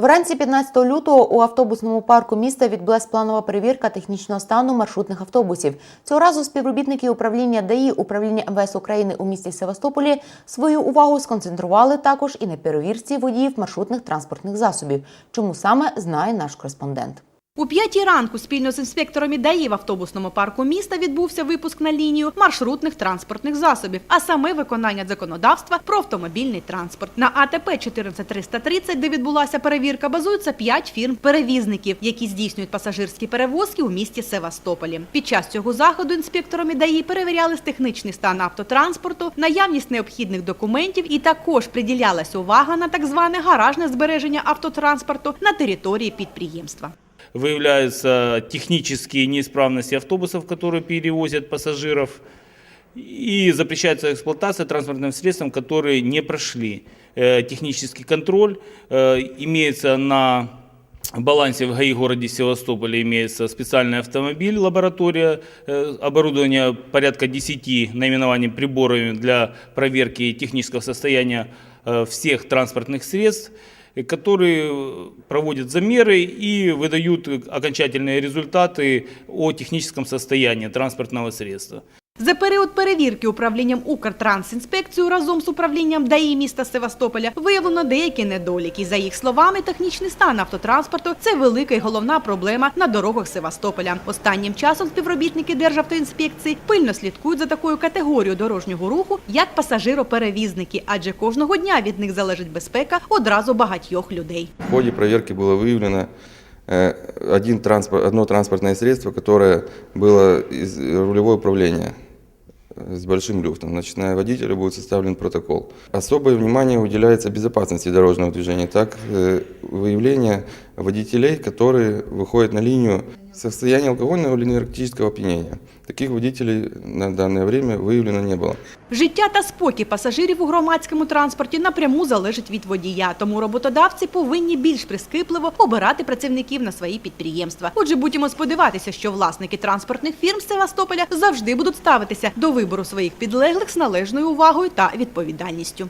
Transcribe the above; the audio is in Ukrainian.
Вранці 15 лютого у автобусному парку міста відбулась планова перевірка технічного стану маршрутних автобусів. Цього разу співробітники управління ДАІ управління МВС України у місті Севастополі свою увагу сконцентрували також і на перевірці водіїв маршрутних транспортних засобів. Чому саме знає наш кореспондент. У п'ятій ранку спільно з інспектором ІДАІ в автобусному парку міста відбувся випуск на лінію маршрутних транспортних засобів, а саме виконання законодавства про автомобільний транспорт. На АТП 14330, де відбулася перевірка, базуються п'ять фірм-перевізників, які здійснюють пасажирські перевозки у місті Севастополі. Під час цього заходу інспектором ІДАІ перевіряли технічний стан автотранспорту, наявність необхідних документів і також приділялась увага на так зване гаражне збереження автотранспорту на території підприємства. Выявляются технические неисправности автобусов, которые перевозят пассажиров, и запрещается эксплуатация транспортным средством, которые не прошли э, технический контроль. Э, Имеется на балансе в ГАИ городе Севастополе имеется специальный автомобиль, лаборатория, э, оборудование порядка 10 наименований приборами для проверки технического состояния всех транспортных средств которые проводят замеры и выдают окончательные результаты о техническом состоянии транспортного средства. За період перевірки управлінням Укртрансінспекцію разом з управлінням ДАІ міста Севастополя виявлено деякі недоліки. За їх словами, технічний стан автотранспорту це велика і головна проблема на дорогах Севастополя. Останнім часом співробітники Державтоінспекції пильно слідкують за такою категорією дорожнього руху, як пасажироперевізники, адже кожного дня від них залежить безпека одразу багатьох людей. В ходе проверки было выявлено э, один транспорт, одно транспортное средство, которое было из рулевое управление э, с большим люфтом. Значит, на водителя будет составлен протокол. Особое внимание уделяется безопасности дорожного движения, так э, выявление водителей, которые выходят на линию в состоянии алкогольного или наркотического опьянения. Таких водителей на данное время выявлено не было. Життя та спокій пасажирів у громадському транспорті напряму залежить від водія, тому роботодавці повинні більш прискіпливо обирати працівників на свої підприємства. Отже, будемо сподіватися, що власники транспортних фірм Севастополя завжди будуть ставитися до вибору своїх підлеглих з належною увагою та відповідальністю.